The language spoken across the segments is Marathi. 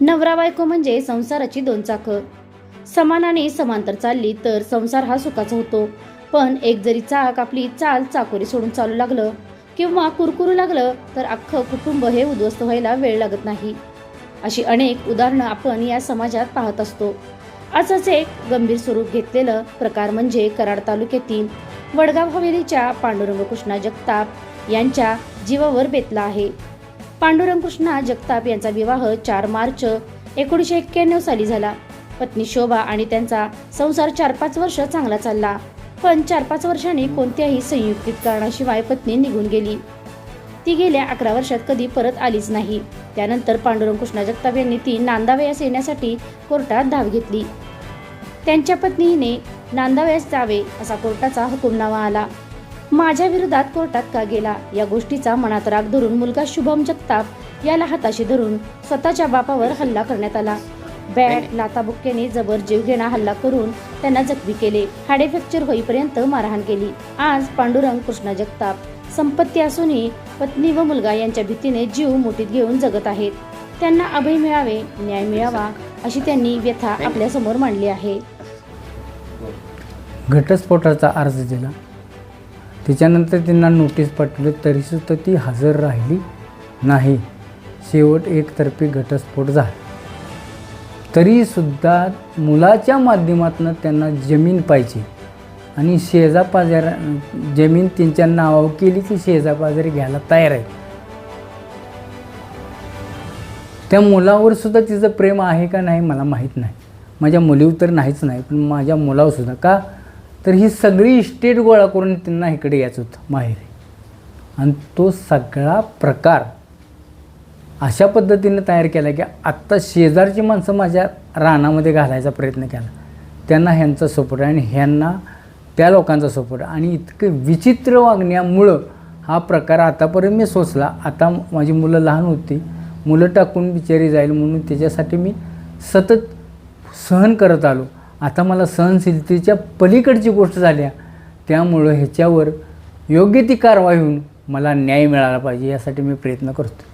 नवरा बायको म्हणजे संसाराची दोन चाकं समानाने समांतर चालली तर संसार हा सुखाचा होतो. पण एक जरी चाक आपली चाल चाकोरी सोडून चालू लागलं किंवा कुरकुरू लागलं तर अख्खं कुटुंब हे उद्ध्वस्त व्हायला वेळ लागत नाही. अशी अनेक उदाहरणं आपण या समाजात पाहत असतो. असंच एक गंभीर स्वरूप घेतलेलं प्रकार म्हणजे कराड तालुक्यातील वडगाव हवेलीच्या पांडुरंग कृष्णा जगताप यांच्या जीवावर बेतला आहे. पांडुरंगकृष्णा जगताप यांचा विवाह चार मार्च एकोणीसशे एक्क्याण्णव साली झाला. पत्नी शोभा आणि त्यांचा संसार चार पाच वर्ष चांगला चालला. पण चार पाच वर्षांनी कोणत्याही संयुक्तिक कारणाशिवाय पत्नी निघून गेली. ती गेल्या अकरा वर्षात कधी परत आलीच नाही. त्यानंतर पांडुरंग कृष्णा जगताप यांनी ती नांदावयास येण्यासाठी कोर्टात धाव घेतली. त्यांच्या पत्नीने नांदावयास जावे असा कोर्टाचा हुकुमनामा आला. माझ्या विरोधात कोर्टात का गेला? या गोष्टीचा मनात राग धरून मुलगा शुभम जगताप याला हाताशी धरून स्वतःच्या बापावर हल्ला करण्यात आला. बॅट लाताबुक्क्याने जबर जीवघेणा हल्ला करून त्यांना जखमी केले. हाडे फ्रॅक्चर होईपर्यंत मारहाण केली. आज पांडुरंग कृष्णा जगताप संपत्ती असूनही पत्नी व मुलगा यांच्या भीतीने जीव मुठीत घेऊन जगत आहेत. त्यांना अभय मिळावे न्याय मिळावा अशी त्यांनी व्यथा आपल्यासमोर मांडली आहे. घटस्फोटाचा अर्ज दिला. त्याच्यानंतर त्यांना नोटीस पाठवली तरीसुद्धा ती हजर राहिली नाही. शेवट एकतर्फी घटस्फोट झाला. तरीसुद्धा मुलाच्या माध्यमातून त्यांना जमीन पाहिजे आणि शेजापाजार जमीन त्यांच्या नावावर केली की शेजापाजारी घ्यायला तयार आहे त्या मुलावर सुद्धा तिचं प्रेम आहे का नाही मला माहीत नाही. माझ्या मुलीवर तर नाहीच नाही पण माझ्या मुलावर सुद्धा. का? तर ही सगळी इस्टेट गोळा करून त्यांना इकडे यायचं होतं माहेर. आणि तो सगळा प्रकार अशा पद्धतीने तयार केला की आत्ता शेजारची माणसं माझ्या रानामध्ये घालायचा प्रयत्न केला. त्यांना ह्यांचा सपोर्ट आणि ह्यांना त्या लोकांचा सपोर्ट आणि इतकं विचित्र वागण्यामुळं हा प्रकार आतापर्यंत मी सोचला आता माझी मुलं लहान होती. मुलं टाकून बिचारी जाईल म्हणून त्याच्यासाठी मी सतत सहन करत आलो. आता मला सहनशीलतेच्या पलीकडची गोष्ट झाल्या त्यामुळं ह्याच्यावर योग्य ती कारवाई होऊन मला न्याय मिळाला पाहिजे यासाठी मी प्रयत्न करतो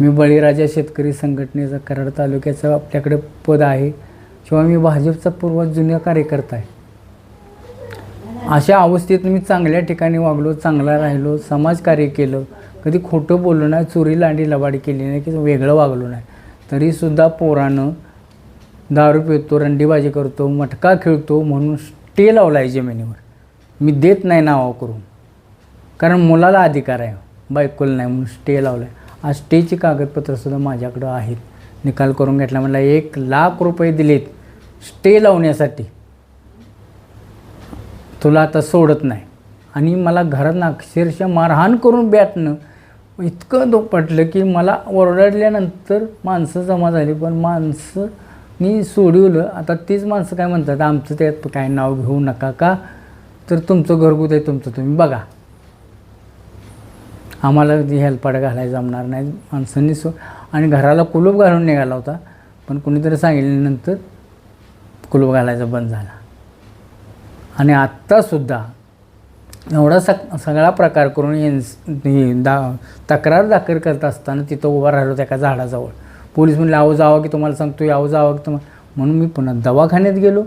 मी बळीराजा शेतकरी संघटनेचा कराड तालुक्याचं आपल्याकडे पद आहे किंवा मी भाजपचा पूर्व जुन्या कार्यकर्ता आहे. अशा अवस्थेत मी चांगल्या ठिकाणी वागलो चांगला राहिलो समाजकार्य केलं कधी खोटं बोललो नाही चोरी लांडी लबाडी केली नाही की वेगळं वागलो नाही तरीसुद्धा पोरानं दारू पितो रंडीबाजी करतो मटका खेळतो म्हणून स्टे लावला आहे जमिनीवर. मी देत नाही नावा करून. कारण मुलाला अधिकार आहे. बायकोला नाही म्हणून स्टे लावला आहे आज स्टेची कागदपत्रंसुद्धा माझ्याकडं आहेत. निकाल करून घेतला मला एक लाख रुपये दिलेत. स्टे लावण्यासाठी. तुला आता सोडत नाही. आणि मला घरात अक्षरशः मारहाण करून बॅटनं इतकं दुपटलं की मला ओरडल्यानंतर माणसं जमा झाली. पण माणसं मी सोडवलं. आता तीच माणसं काय म्हणतात आमचं त्यात काय नाव घेऊ नका का? तर तुमचं घरगुत आहे तुमचं तुम्ही बघा. आम्हाला हेलपाड घालायला जमणार नाही. माणसांनी सो आणि घराला कुलूप घालून निघाला होता पण कुणीतरी सांगितल्यानंतर कुलूप घालायचा बंद झाला. आणि आत्तासुद्धा एवढा सग सगळा प्रकार करून एन दा तक्रार दाखल करत असताना तिथं उभा राहिलो त्या एका झाडाजवळ. पोलीस म्हणले आहो जावं की तुम्हाला सांगतो यावं जावं की तुम्हाला म्हणून मी पुन्हा दवाखान्यात गेलो.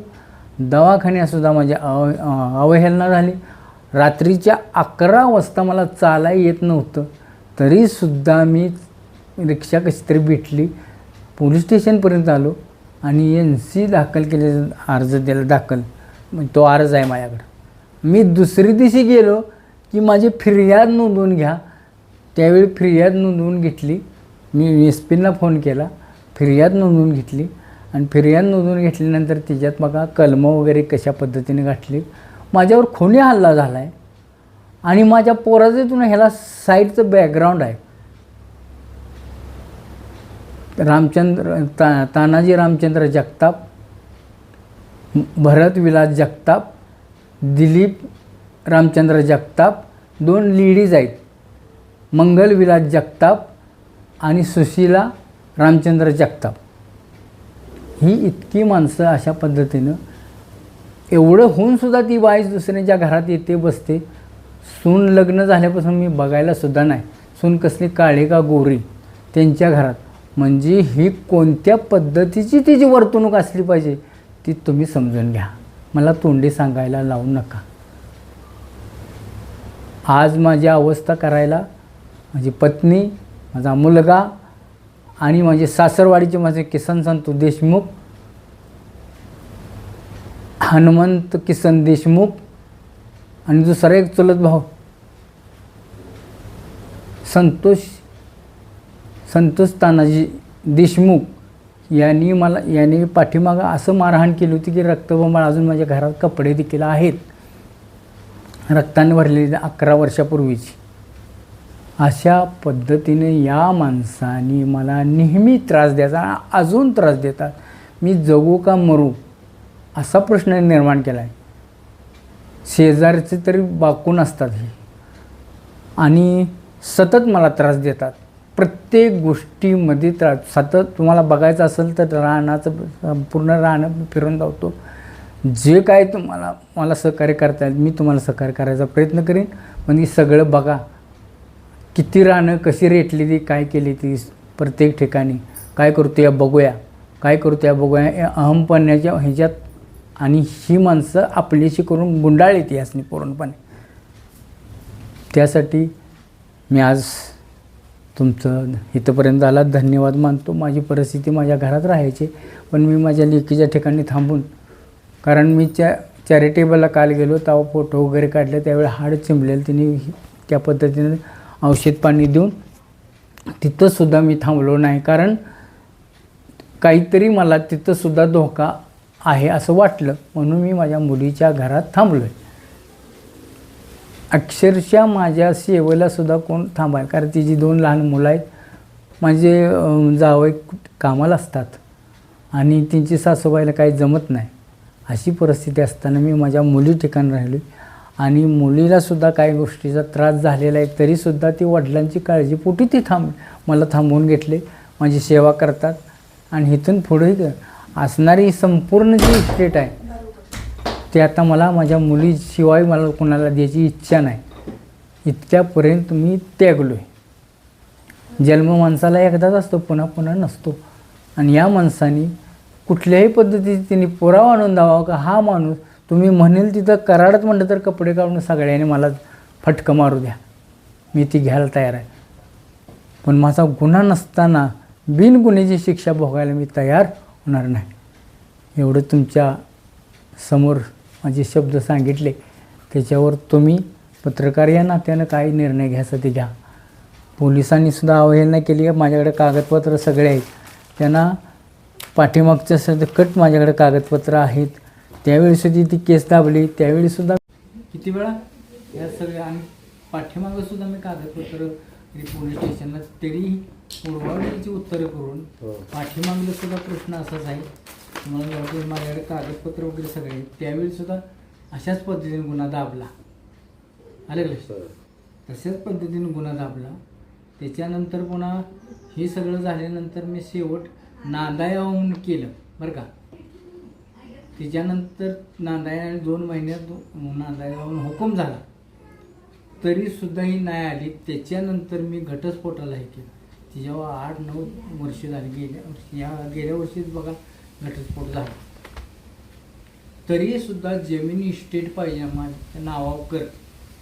दवाखान्यातसुद्धा माझी अव अवहेलना झाली. रात्रीच्या अकरा वाजता मला चालाय येत नव्हतं. तरीसुद्धा मी रिक्षा कशी तरी भेटली. पोलीस स्टेशनपर्यंत आलो आणि एन सी दाखल केले अर्ज दिला दाखल. मग तो अर्ज आहे माझ्याकडं. मी दुसरी दिवशी गेलो की माझी फिर्याद नोंदवून घ्या. त्यावेळी फिर्याद नोंदवून घेतली. मी एस पींना फोन केला फिर्याद नोंदवून घेतली आणि फिर्याद नोंदवून घेतल्यानंतर त्याच्यात बघा कलमं वगैरे कशा पद्धतीने गाठली माझ्यावर खोनी हल्ला झाला आहे आणि माझ्या पोराचं ह्याला साईडचं बॅकग्राऊंड आहे. रामचंद्र ता तानाजी रामचंद्र जगताप भरत विलास जगताप दिलीप रामचंद्र जगताप दोन लेडीज आहेत. मंगल विलास जगताप आणि सुशीला रामचंद्र जगताप. ही इतकी माणसं अशा पद्धतीनं एवढं होऊन सुद्धा ती बाई दुसऱ्यांच्या घरात येते बसते. सून लग्न झाल्यापासून मी बघायलासुद्धा नाही. सून कसली काळे का गोरी त्यांच्या घरात. म्हणजे ही कोणत्या पद्धतीची तिची वर्तणूक असली पाहिजे ती तुम्ही समजून घ्या. मला तोंडी सांगायला लावू नका. आज माझी अवस्था करायला माझी पत्नी माझा मुलगा आणि माझे सासरवाडीचे माझे किसन संतू देशमुख हनुमंत किसन देशमुख आणि दुसरा एक चुलत भाऊ संतोष संतोष तानाजी देशमुख यांनी मला यांनी पाठीमागं असं मारहाण केली होती की रक्तबंबाळ अजून माझ्या घरात कपडे देखील आहेत. रक्ताने भरलेली अकरा वर्षापूर्वीची. अशा पद्धतीने या माणसाने मला नेहमी त्रास द्यायचा अजून त्रास देतात. मी जगू का मरू असा प्रश्न निर्माण केला आहे शेजारचे तरी बाकून असतात हे. आणि सतत मला त्रास देतात. प्रत्येक गोष्टीमध्ये त्रास सतत तुम्हाला बघायचं असेल तर रानाचं पूर्ण राहणं फिरून धावतो. जे काय तुम्हाला मला सहकार्य करता येईल मी तुम्हाला सहकार्य करायचा प्रयत्न करीन. पण हे सगळं बघा. किती रानं कशी रेटली ती काय केली ती प्रत्येक ठिकाणी? काय करतो या बघूया. काय करतो या बघूया या अहमपणाच्या ह्याच्यात आणि ही माणसं आपलीशी करून गुंडाळली ती यासनी पूर्णपणे. त्यासाठी मी आज तुमचं इथंपर्यंत आला. धन्यवाद मानतो. माझी परिस्थिती माझ्या घरात राहायची पण मी माझ्या लेकीच्या ठिकाणी थांबून कारण मी त्या चॅरिटेबलला काल गेलो तेव्हा फोटो वगैरे काढले त्यावेळी हाड चिंबलेलं तिने त्या पद्धतीने औषध पाणी देऊन तिथंसुद्धा मी थांबलो नाही. कारण काहीतरी मला तिथंसुद्धा धोका आहे असं वाटलं. म्हणून मी माझ्या मुलीच्या घरात थांबलो आहे अक्षरशः माझ्या सेवेलासुद्धा कोण थांबाय. कारण तिची दोन लहान मुलं आहेत. माझे जावई कामाला असतात. आणि त्यांची सासूबाईला काही जमत नाही. अशी परिस्थिती असताना मी माझ्या मुली ठिकाणी राहिलो आणि मुलीलासुद्धा काही गोष्टीचा त्रास झालेला आहे तरीसुद्धा ती वडिलांची काळजी पोटी ती थांब मला थांबवून घेतले माझी सेवा करतात. आणि इथून पुढे असणारी संपूर्ण जी इस्टेट आहे ते आता मला माझ्या मुलीशिवाय मला कोणाला द्यायची इच्छा नाही. इतक्यापर्यंत मी त्यागलो आहे जन्म माणसाला एकदाच असतो पुन्हा पुन्हा नसतो. आणि या माणसाने कुठल्याही पद्धतीने त्यांनी पुरावा आणून द्यावा का हा माणूस तुम्ही म्हणेल तिथं कराडत म्हणलं तर कपडे काढून सगळ्याने मला फटकं मारू द्या. मी ती घ्यायला तयार आहे. पण माझा गुन्हा नसताना बिनगुन्ह्याची शिक्षा भोगायला मी तयार होणार नाही. एवढं तुमच्यासमोर माझे शब्द सांगितले त्याच्यावर तुम्ही पत्रकार या नात्यानं काही निर्णय घ्यायचा ते घ्या. पोलिसांनी सुद्धा अवहेलना केली आहे. माझ्याकडे कागदपत्र सगळे आहेत. त्यांना पाठीमागच्या सदकट माझ्याकडे कागदपत्र आहेत. त्यावेळीसुद्धा ती केस दाबली त्यावेळीसुद्धा किती वेळा? या सगळ्या आणि पाठीमागं सुद्धा मी कागदपत्र तरी पोलीस स्टेशनला तरी पूर्वावलीची उत्तरं करून पाठीमागलं सुद्धा प्रश्न असाच आहे. तुम्हाला माझ्याकडे कागदपत्र वगैरे सगळे त्यावेळी सुद्धा अशाच पद्धतीने गुन्हा दाबला. आलं का लक्षात? तशाच पद्धतीने गुन्हा दाबला. त्याच्यानंतर पुन्हा हे सगळं झाल्यानंतर मी शेवट नांदायाहून केलं. बरं का? त्याच्यानंतर नांदाया दोन महिन्यात नांदायाहून हुकूम झाला. तरीसुद्धा ही नाही आली. त्याच्यानंतर मी घटस्फोटाला हे केलं. तिच्यावर आठ नऊ वर्ष झाली. गेल्या वर्षी या गेल्या वर्षीच बघा घटस्फोट झाला. तरीसुद्धा जमीन इस्टेट पाहिजे माझ्या नावावर कर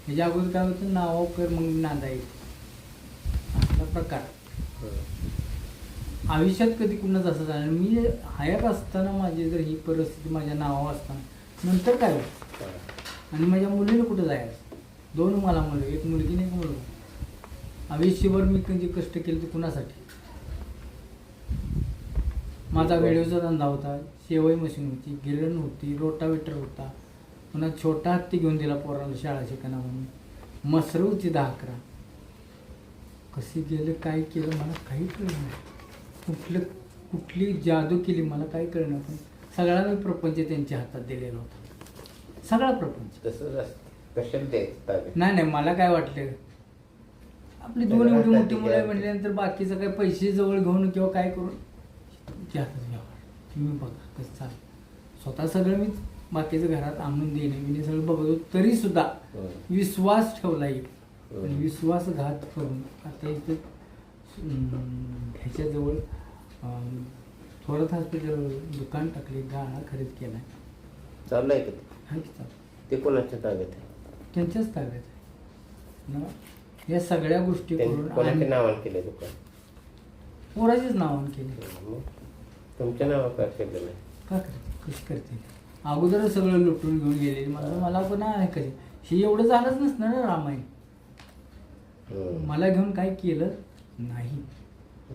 ह्याच्या अगोदर काय होतं? नावावर कर मग नांदा येईल असा प्रकार. आयुष्यात कधी कुणाच असं झालं मी हयात असताना माझी जर ही परिस्थिती माझ्या नावावर असताना नंतर काय होईल आणि माझ्या मुलीला कुठं जायचं? दोन मला मुलं एक मुलगी नाही एक मुलगा. आयुष्यभर मी जे कष्ट केले ते कुणासाठी? माझा व्हिडिओचा धंदा होता शेवई मशीन होती गिरण होती रोटावेटर होता. पुन्हा छोटा हत्ती घेऊन दिला पोराला शाळा शिकायला म्हणून मसरं होती दहा अकरा. कशी गेलं काय केलं मला काही कळलं नाही. कुठलं कुठली जादू केली मला काही कळणार पण सगळा मी प्रपंच त्यांच्या हातात दिलेला होता. सगळा प्रपंच. तसंच कशाला नाही नाही मला काय वाटलं? आपली दोन एवढी मोठी मुलं. म्हटल्यानंतर बाकीचं काय पैसे जवळ घेऊन किंवा काय करून? तुमच्या हातात घ्यावं तुम्ही बघा कसं चालेल. स्वतः सगळं मी बाकीचं घरात आणून देणे मी सगळं बघतो तरी सुद्धा. विश्वास ठेवला येईल विश्वासघात करून आता इथं ह्याच्याजवळ थोरात हॉस्पिटल दुकान टाकले गाळा खरेदी केलाय. चालू आहे का ते? हाय की चालू? ते कोणाच्या ताब्यात आहे? त्यांच्याच ताब्यात आहे. ना? या सगळ्या गोष्टी त्यांनी करून कोणाच्या नावाने केलं दुकान? पोराचीच नावानं केली मग? तुमच्या नावावर का केलं नाही? का करते? कशी करते? अगोदरच सगळं लुटून घेऊन गेले मला मला पण आहे कधी. हे एवढं झालंच नसतं ना रामायण. मला घेऊन काय केलं? नाही.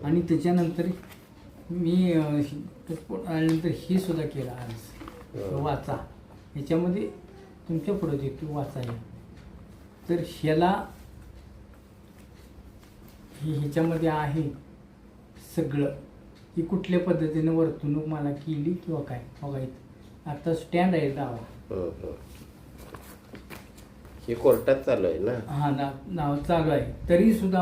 आणि त्याच्यानंतर मी हि- आल्यानंतर हे सुद्धा केलं आज. वाचा. ह्याच्यामध्ये तुमच्यापुढे देतो वाचा हे तर ह्याला हे ह्याच्यामध्ये आहे सगळं. की कुठल्या पद्धतीने वर्तणूक मला केली किंवा काय? बघा इथं. आता स्टँड आहे दावा. हं, कोर्टात चालू आहे ना? हा ना नाव चालू आहे. तरी सुद्धा